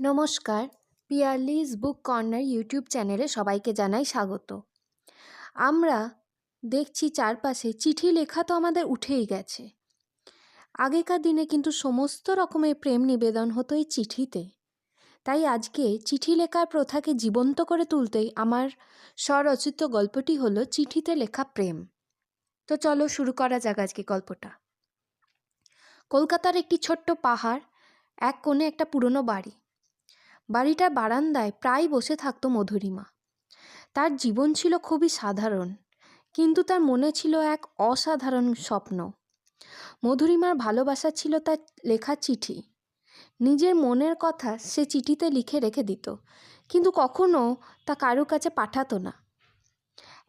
নমস্কার, পিয়ারলিস বুক corner YouTube চ্যানেলে সবাইকে জানাই স্বাগত। আমরা দেখছি চারপাশে, চিঠি লেখা তো আমাদের উঠেই গেছে। আগেকার দিনে কিন্তু সমস্ত রকমের প্রেম নিবেদন হতো এই চিঠিতে। তাই আজকে চিঠি লেখার প্রথাকে জীবন্ত করে তুলতেই আমার স্বরচিত গল্পটি হলো চিঠিতে লেখা প্রেম। তো চলো শুরু করা যাক আজকে গল্পটা। কলকাতার একটি ছোট্ট পাহাড়, এক কোণে একটা পুরনো বাড়ি। বাড়িটার বারান্দায় প্রায় বসে থাকতো মধুরিমা। তার জীবন ছিল খুবই সাধারণ, কিন্তু তার মনে ছিল এক অসাধারণ স্বপ্ন। মধুরিমার ভালোবাসা ছিল তার লেখা চিঠি। নিজের মনের কথা সে চিঠিতে লিখে রেখে দিত, কিন্তু কখনো তা কারও কাছে পাঠাতো না।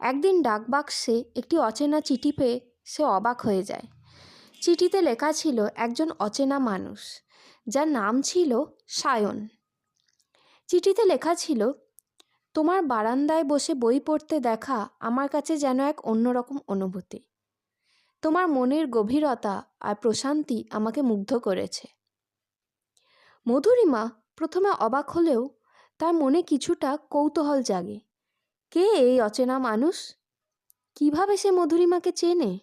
একদিন ডাকবাক্সে একটি অচেনা চিঠি পেয়ে সে অবাক হয়ে যায়। চিঠিতে লেখা ছিল, একজন অচেনা মানুষ, যার নাম ছিল সায়ন। চিঠিতে লেখা ছিল, তোমার বারান্দায় বসে বই পড়তে দেখা আমার কাছে যেন এক অন্যরকম অনুভূতি। তোমার মনের গভীরতা আর প্রশান্তি আমাকে মুগ্ধ করেছে। মধুরিমা প্রথমে অবাক হলেও তার মনে কিছুটা কৌতূহল জাগে। কে এই অচেনা মানুষ? কীভাবে সে মধুরিমাকে চেনে?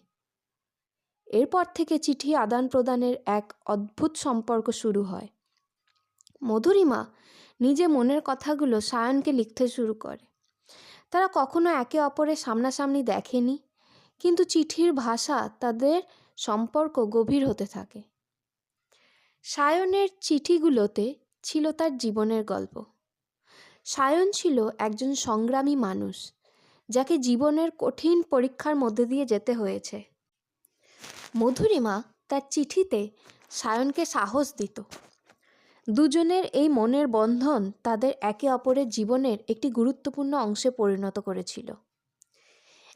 এরপর থেকে চিঠি আদান প্রদানের এক অদ্ভুত সম্পর্ক শুরু হয়। মধুরিমা নিজে মনের কথাগুলো সায়নকে লিখতে শুরু করে। তারা কখনো একে অপরের সামনাসামনি দেখেনি, কিন্তু চিঠির ভাষা তাদের সম্পর্ক গভীর হতে থাকে। সায়নের চিঠিগুলোতে ছিল তার জীবনের গল্প। সায়ন ছিল একজন সংগ্রামী মানুষ, যাকে জীবনের কঠিন পরীক্ষার মধ্যে দিয়ে যেতে হয়েছে। মধুরিমা তার চিঠিতে সায়নকে সাহস দিত। দুজনের এই মনের বন্ধন তাদের একে অপরের জীবনের একটি গুরুত্বপূর্ণ অংশে পরিণত করেছিল।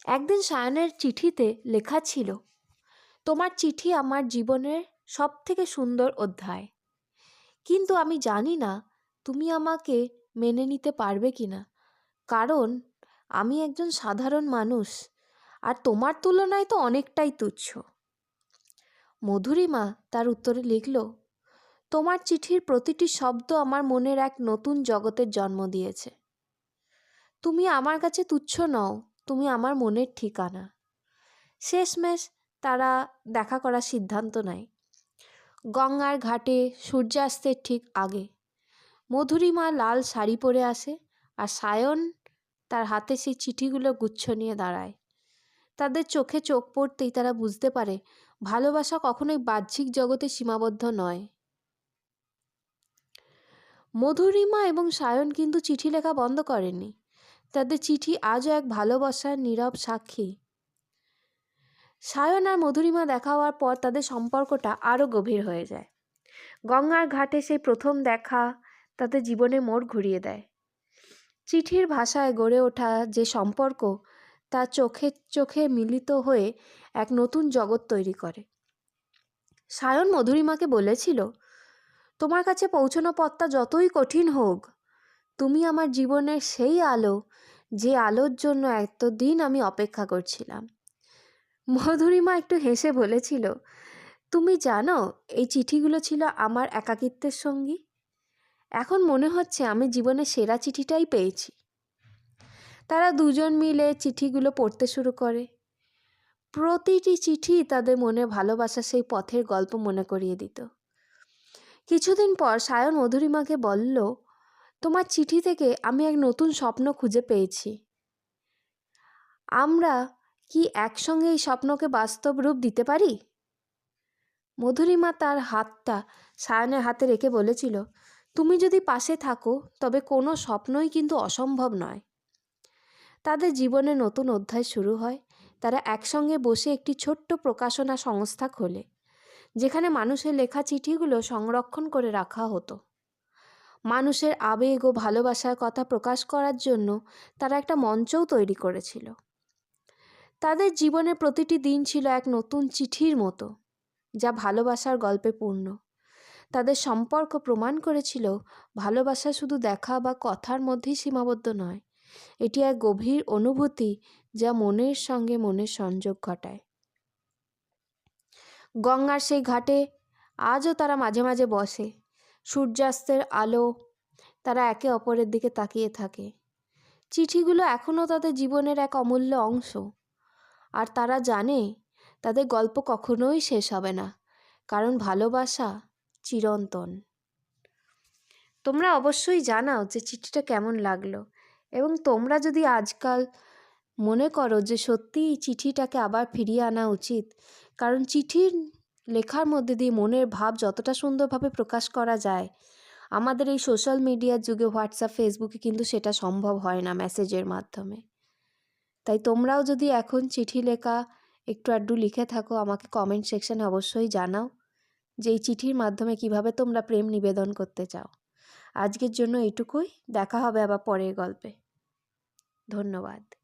একদিন সায়নের চিঠিতে লেখা ছিল, তোমার চিঠি আমার জীবনের সব থেকে সুন্দর অধ্যায়। কিন্তু আমি জানি না তুমি আমাকে মেনে নিতে পারবে কি না কারণ আমি একজন সাধারণ মানুষ, আর তোমার তুলনায় তো অনেকটাই তুচ্ছ। মধুরিমা তার উত্তরে লিখল তোমার চিঠির প্রতিটি শব্দ আমার মনের এক নতুন জগতের জন্ম দিয়েছে। তুমি আমার কাছে তুচ্ছ নও, তুমি আমার মনের ঠিকানা। শেষমেশ তারা দেখা করার সিদ্ধান্ত নেয়। গঙ্গার ঘাটে সূর্যাস্তের ঠিক আগে। মধুরিমা লাল শাড়ি পরে আসে আর সায়ন তার হাতে সেই চিঠিগুলো গুচ্ছ নিয়ে দাঁড়ায়। তাদের চোখে চোখ পড়তেই তারা বুঝতে পারে, ভালোবাসা কখনোই বাহ্যিক জগতে সীমাবদ্ধ নয়। মধুরিমা এবং সায়ন কিন্তু চিঠি লেখা বন্ধ করেনি তাদের চিঠি আজও এক ভালোবাসার নীরব সাক্ষী। সায়ন আর মধুরিমা দেখা হওয়ার পর তাদের সম্পর্কটা আরও গভীর হয়ে যায়। গঙ্গার ঘাটে সেই প্রথম দেখা তাদের জীবনে মোড় ঘুরিয়ে দেয়। চিঠির ভাষায় গড়ে ওঠা যে সম্পর্ক তা চোখে চোখে মিলিত হয়ে এক নতুন জগৎ তৈরি করে। সায়ন মধুরিমাকে বলেছিল তোমার কাছে পৌঁছানো পথটা যতই কঠিন হোক, তুমি আমার জীবনের সেই আলো, যে আলোর জন্য এতদিন আমি অপেক্ষা করছিলাম। মধুরিমা একটু হেসে বলেছিল, তুমি জানো, এই চিঠিগুলো ছিল আমার একাকিত্বের সঙ্গী? এখন মনে হচ্ছে আমি জীবনের সেরা চিঠিটাই পেয়েছি। তারা দুজন মিলে চিঠিগুলো পড়তে শুরু করে। প্রতিটি চিঠি তাদের মনে ভালোবাসা সেই পথের গল্প মনে করিয়ে দিত। কিছুদিন পর সায়ন মধুরিমাকে বলল, তোমার চিঠি থেকে আমি এক নতুন স্বপ্ন খুঁজে পেয়েছি। আমরা কি একসঙ্গে এই স্বপ্নকে বাস্তব রূপ দিতে পারি? মধুরিমা তার হাতটা সায়নের হাতে রেখে বলেছিল, তুমি যদি পাশে থাকো, তবে কোনো স্বপ্নই কিন্তু অসম্ভব নয়। তাদের জীবনে নতুন অধ্যায় শুরু হয়, তারা একসঙ্গে বসে একটি ছোট্ট প্রকাশনা সংস্থা খোলে। যেখানে মানুষের লেখা চিঠিগুলো সংরক্ষণ করে রাখা হতো। মানুষের আবেগ ও ভালোবাসার কথা প্রকাশ করার জন্য তারা একটা মঞ্চও তৈরি করেছিল। তাদের জীবনের প্রতিটি দিন ছিল এক নতুন চিঠির মতো, যা ভালোবাসার গল্পে পূর্ণ। তাদের সম্পর্ক প্রমাণ করেছিল, ভালোবাসা শুধু দেখা বা কথার মধ্যেই সীমাবদ্ধ নয়, এটি এক গভীর অনুভূতি যা মনের সঙ্গে মনের সংযোগ ঘটায়। গঙ্গার সেই ঘাটে আজও তারা মাঝে মাঝে বসে। সূর্যাস্তের আলো তারা একে অপরের দিকে তাকিয়ে থাকে। চিঠিগুলো এখনও তাদের জীবনের এক অমূল্য অংশ। আর তারা জানে তাদের গল্প কখনোই শেষ হবে না, কারণ ভালোবাসা চিরন্তন। তোমরা অবশ্যই জানাও যে চিঠিটা কেমন লাগল, এবং তোমরা যদি আজকাল মনে করো যে সত্যিই চিঠিটাকে আবার ফিরিয়ে আনা উচিত কারণ চিঠির লেখার মধ্যে দিয়ে মনের ভাব যতটা সুন্দরভাবে প্রকাশ করা যায়, আমাদের এই সোশ্যাল মিডিয়ার যুগে হোয়াটসঅ্যাপ, ফেসবুকে কিন্তু সেটা সম্ভব হয় না মেসেজের মাধ্যমে। তাই তোমরাও যদি এখন চিঠি লেখা একটু আধটু লিখে থাকো, আমাকে কমেন্ট সেকশানে অবশ্যই জানাও যে এই চিঠির মাধ্যমে কীভাবে তোমরা প্রেম নিবেদন করতে চাও। আজকের জন্য এটুকুই দেখা হবে আবার পরের গল্পে। ধন্যবাদ।